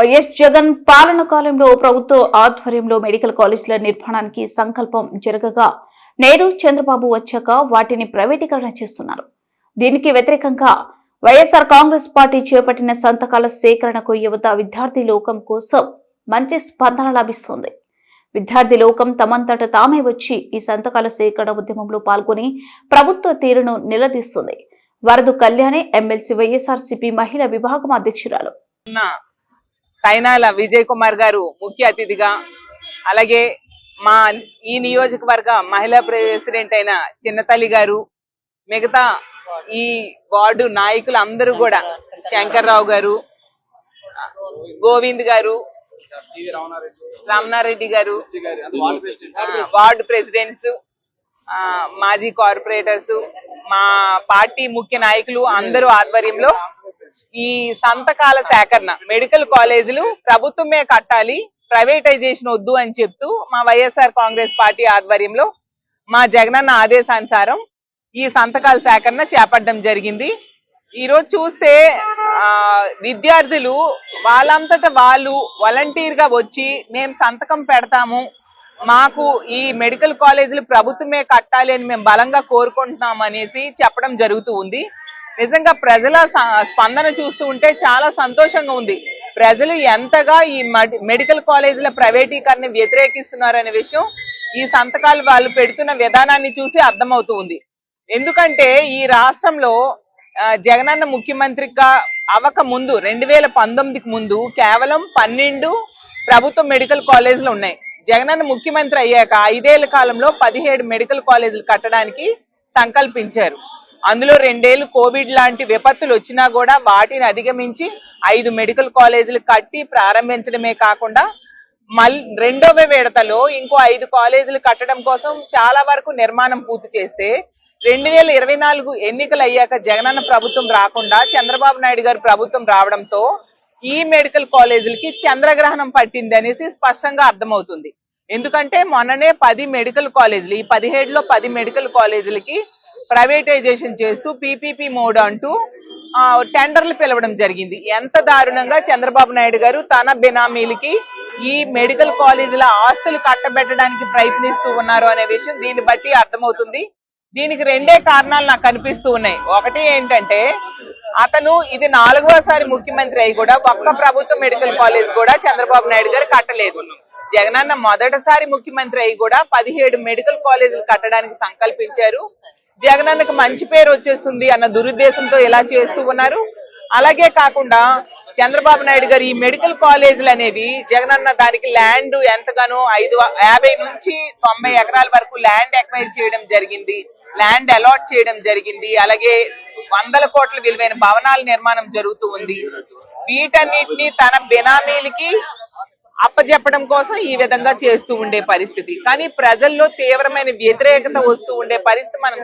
YS Jagan పాలన కాలంలో ప్రభుత్వ ఆధ్వర్యంలో మెడికల్ కాలేజీల నిర్మాణానికి సంకల్పం జరగగా నేడు చంద్రబాబు వచ్చాక వాటిని ప్రైవేటీకరణ చేస్తున్నారు. దీనికి వ్యతిరేకంగా వైఎస్ఆర్ కాంగ్రెస్ పార్టీ చేపట్టిన సంతకాల సేకరణకు యువత విద్యార్థి లోకం కోసం మంచి స్పందన లభిస్తోంది. విద్యార్థి లోకం తమంతట తామే వచ్చి ఈ సంతకాల సేకరణ ఉద్యమంలో పాల్గొని ప్రభుత్వ తీరును నిలదీస్తుంది. వరదు కళ్యాణి ఎమ్మెల్సీ వైఎస్ఆర్సీపీ మహిళా విభాగం అధ్యక్షురాలు. కైనాల విజయ్ కుమార్ గారు ముఖ్య అతిథిగా అలాగే మా ఈ నియోజకవర్గ మహిళా ప్రెసిడెంట్ అయిన చిన్నతల్లి గారు మిగతా ఈ వార్డు నాయకులు అందరూ కూడా శంకర్రావు గారు గోవింద్ గారు రామనారెడ్డి గారు వార్డు ప్రెసిడెంట్స్ ఆ, మాజీ కార్పొరేటర్స్ మా పార్టీ ముఖ్య నాయకులు అందరూ ఆధ్వర్యంలో ఈ సంతకాల సేకరణ. మెడికల్ కాలేజీలు ప్రభుత్వమే కట్టాలి ప్రైవేటైజేషన్ వద్దు అని చెప్తూ మా వైఎస్ఆర్ కాంగ్రెస్ పార్టీ ఆధ్వర్యంలో మా జగనన్న ఆదేశానుసారం ఈ సంతకాల సేకరణ చేపట్టడం జరిగింది. ఈరోజు చూస్తే విద్యార్థులు వాళ్ళంతట వాళ్ళు వాలంటీర్గా వచ్చి మేము సంతకం పెడతాము మాకు ఈ మెడికల్ కాలేజీలు ప్రభుత్వమే కట్టాలి అని మేము బలంగా కోరుకుంటున్నాం అనేసి చెప్పడం జరుగుతూ ఉంది. నిజంగా ప్రజల స్పందన చూస్తూ ఉంటే చాలా సంతోషంగా ఉంది. ప్రజలు ఎంతగా ఈ మెడికల్ కాలేజీల ప్రైవేటీకరణ వ్యతిరేకిస్తున్నారనే విషయం ఈ సంతకాలు వాళ్ళు పెడుతున్న విధానాన్ని చూసి అర్థమవుతూ ఉంది. ఎందుకంటే ఈ రాష్ట్రంలో జగనన్న ముఖ్యమంత్రిగా అవక ముందు రెండు వేల పంతొమ్మిదికి ముందు కేవలం పన్నెండు ప్రభుత్వ మెడికల్ కాలేజీలు ఉన్నాయి. జగనన్న ముఖ్యమంత్రి అయ్యాక ఐదేళ్ళ కాలంలో పదిహేడు మెడికల్ కాలేజీలు కట్టడానికి సంకల్పించారు. అందులో రెండేళ్ళు కోవిడ్ లాంటి విపత్తులు వచ్చినా కూడా వాటిని అధిగమించి ఐదు మెడికల్ కాలేజీలు కట్టి ప్రారంభించడమే కాకుండా మళ్ళీ రెండవ విడతలో ఇంకో ఐదు కాలేజీలు కట్టడం కోసం చాలా వరకు నిర్మాణం పూర్తి చేస్తే రెండు వేల ఇరవై నాలుగు ఎన్నికలు అయ్యాక జగనన్న ప్రభుత్వం రాకుండా చంద్రబాబు నాయుడు గారు ప్రభుత్వం రావడంతో ఈ మెడికల్ కాలేజీలకి చంద్రగ్రహణం పట్టింది అనేసి స్పష్టంగా అర్థమవుతుంది. ఎందుకంటే మొన్ననే పది మెడికల్ కాలేజీలు ఈ పదిహేడులో పది మెడికల్ కాలేజీలకి ప్రైవేటైజేషన్ చేస్తూ పీపీపీ మోడ్ అంటూ టెండర్లు పిలవడం జరిగింది. ఎంత దారుణంగా చంద్రబాబు నాయుడు గారు తన బినామీలకి ఈ మెడికల్ కాలేజీల ఆస్తులు కట్టబెట్టడానికి ప్రయత్నిస్తూ ఉన్నారు అనే విషయం దీన్ని బట్టి అర్థమవుతుంది. దీనికి రెండే కారణాలు నాకు కనిపిస్తూ ఉన్నాయి. ఒకటి ఏంటంటే అతను ఇది నాలుగవసారి ముఖ్యమంత్రి అయి కూడా ఒక్క ప్రభుత్వ మెడికల్ కాలేజ్ కూడా చంద్రబాబు నాయుడు గారు కట్టలేదు. జగనన్న మొదటిసారి ముఖ్యమంత్రి అయి కూడా పదిహేడు మెడికల్ కాలేజీలు కట్టడానికి సంకల్పించారు. జగనన్నకు మంచి పేరు వచ్చేస్తుంది అన్న దురుద్దేశంతో ఇలా చేస్తూ ఉన్నారు. అలాగే కాకుండా చంద్రబాబు నాయుడు గారు ఈ మెడికల్ కాలేజీలు అనేవి జగనన్న దానికి ల్యాండ్ ఎంతగానో ఐదు యాభై నుంచి తొంభై ఎకరాల వరకు ల్యాండ్ ఎక్వైర్ చేయడం జరిగింది. ల్యాండ్ అలాట్ చేయడం జరిగింది. అలాగే వందల కోట్ల విలువైన భవనాల నిర్మాణం జరుగుతూ ఉంది. వీటన్నిటిని తన బినామీలకి అప్పజెప్పడం కోసం ఈ విధంగా చేస్తూ ఉండే పరిస్థితి. కానీ ప్రజల్లో తీవ్రమైన వ్యతిరేకత వస్తూ ఉండే పరిస్థితి మనం